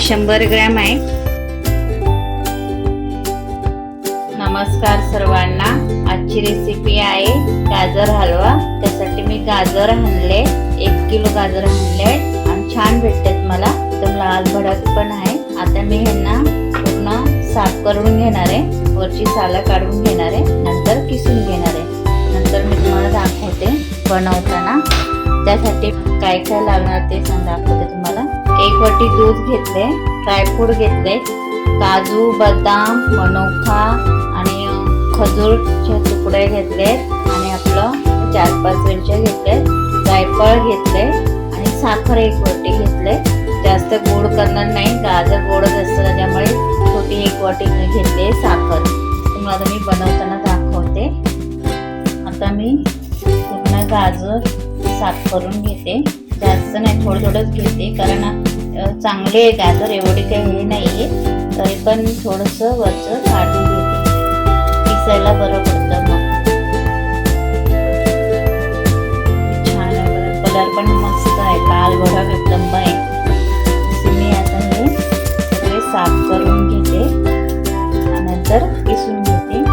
शंभर ग्रॅम आहे. नमस्कार सर्वांना. आजची रेसिपी आहे गाजर हलवा. त्यासाठी मी गाजर आणले. एक किलो गाजर आणले आणि छान भेटतात मला. एकदम लाल भडक पण आहे. आता मी ह्यांना पूर्ण साफ करून घेणार आहे. वरची सालं काढून घेणार आहे. नंतर किसून घेणार आहे. नंतर मी तुम्हाला दाखवते बनवताना. त्यासाठी काय काय लागणार ते सांग दाखवते तुम्हाला. एक वाटी दूध घेतले ड्रायफ्रूट घेतले काजू बदाम मनोखा आणि खजूरचे तुकडे घेतले आणि आपलं चार पाच वेळचे घेतले जायफळ घेतले आणि साखर एक वाटी घेतले. जास्त गोड करणार नाही गाजर गोडच असतं त्याच्यामुळे छोटी एक वाटी घेतले साखर. तुम्हाला आता मी बनवताना दाखवते. आता मी पूर्ण गाजर साफ करून घेते. जास्त नाही थोडं थोडंच घेते कारण चांगले आहे गाजर एवढे काही हे नाही आहे तरी पण थोडंसं वरचं काढून घेते. पिसायला बरं पडतं मग. छान कलर पण मस्त आहे. लाल भडक एकदम आहे. मी आता हे सगळे साफ करून घेते. नंतर पिसून घेते.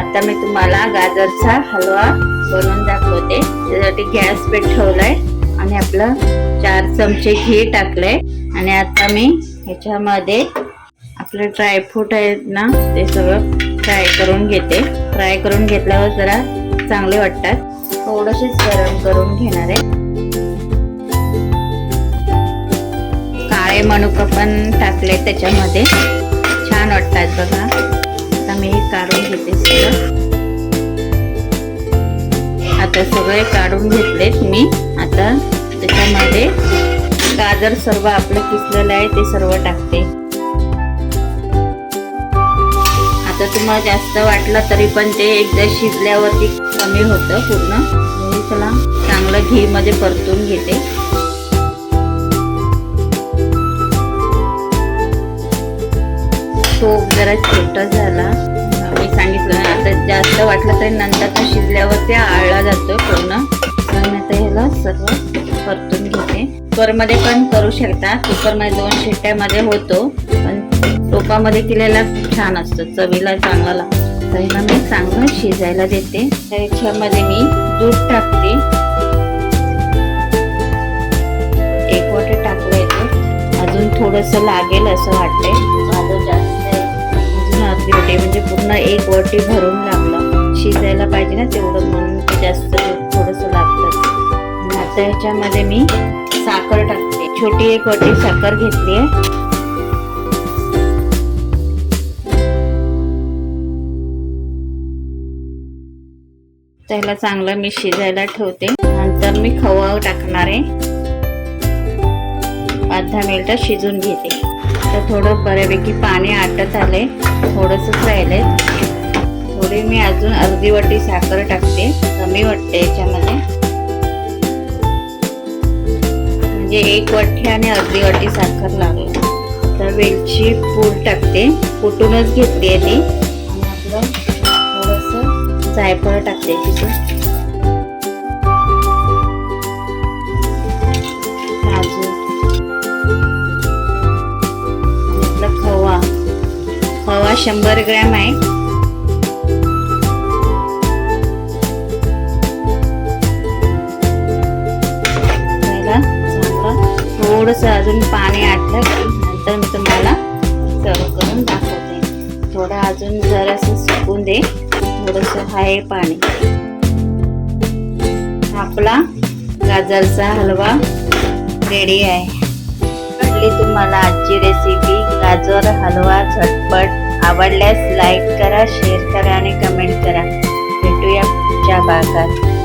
आता मी तुम्हाला गाजरचा हलवा बनवून दाखवते. त्यासाठी गॅस पेट ठेवलाय. आणि आपलं चार चमचे घी टाकलंय. आणि आता मी ह्याच्यामध्ये आपले ड्रायफ्रूट आहेत ना ते सगळं फ्राय करून घेते. फ्राय करून घेतल्यावर जरा चांगले वाटतात. थोडंशीच गरम करून घेणार आहे. काळे मनुका पण टाकले त्याच्यामध्ये. छान वाटतात बघा. आता मी हे काढून घेते सगळं. आता सगळे काढून घेतलेत मी. आता त्याच्यामध्ये गाजर सर्व आपलं किसलेलं आहे ते सर्व टाकते. आता तुम्हाला जास्त वाटलं तरी पण ते एकदा शिजल्यावरती कमी होतं पूर्ण. मी त्याला चांगलं घीमध्ये परतून घेते. तूप जरा छोटा झाला. मी सांगितलं आता जास्त वाटलं तरी नंतर तो शिजल्यावर ते आळला जातो पूर्ण. कुकरमध्ये पण करू शकता. कुकरमध्ये दोन शिट्ट्यामध्ये होतो. पण टोपामध्ये केलेला छान असतं. चवीला चांगला लागतो. तर मी चांगलं शिजायला देते. त्याच्यामध्ये मी दूध टाकते. एक वाटी टाकलं येते अजून थोडस लागेल असं वाटतंय. माझं जास्त आहे. अजून अर्धी वाटी म्हणजे पूर्ण एक वाटी भरून लागलं. शिजायला पाहिजे ना तेवढं. म्हणून जास्त थोडंसं लागतं. आता ह्याच्यामध्ये मी साखर टाकते. छोटी एक वाटी साखर घेतली आहे त्याला चांगलं मी शिजायला ठेवते. नंतर मी खवा टाकणार आहे. पाच दहा मिनिटं शिजून घेते. तर थोडं बऱ्यापैकी पाणी आटत आले थोडंसंच राहिले थोडी मी अजून अर्धी वाटी साखर टाकते. कमी वाटते याच्यामध्ये. म्हणजे एक वाटी आणि अर्धी वाटी साखर लागेल. तर वेलची पूड टाकते. कुटूनच घेतली आहे ती आणि आपलं थोडंसं जायफळ टाकते तिथे. काजू. आपला खवा. खवा शंभर ग्रॅम आहे. थोडंसं अजून पाणी आटलं की नंतर मी तुम्हाला सर्व करून दाखवते. थोडं अजून जरासं सुकून दे. थोडंसं आहे पाणी. आपला गाजरचा हलवा रेडी आहे. आवडली तुम्हाला आजची रेसिपी गाजर हलवा झटपट. आवडल्यास लाईक करा शेअर करा आणि कमेंट करा. भेटूया पुढच्या भागात.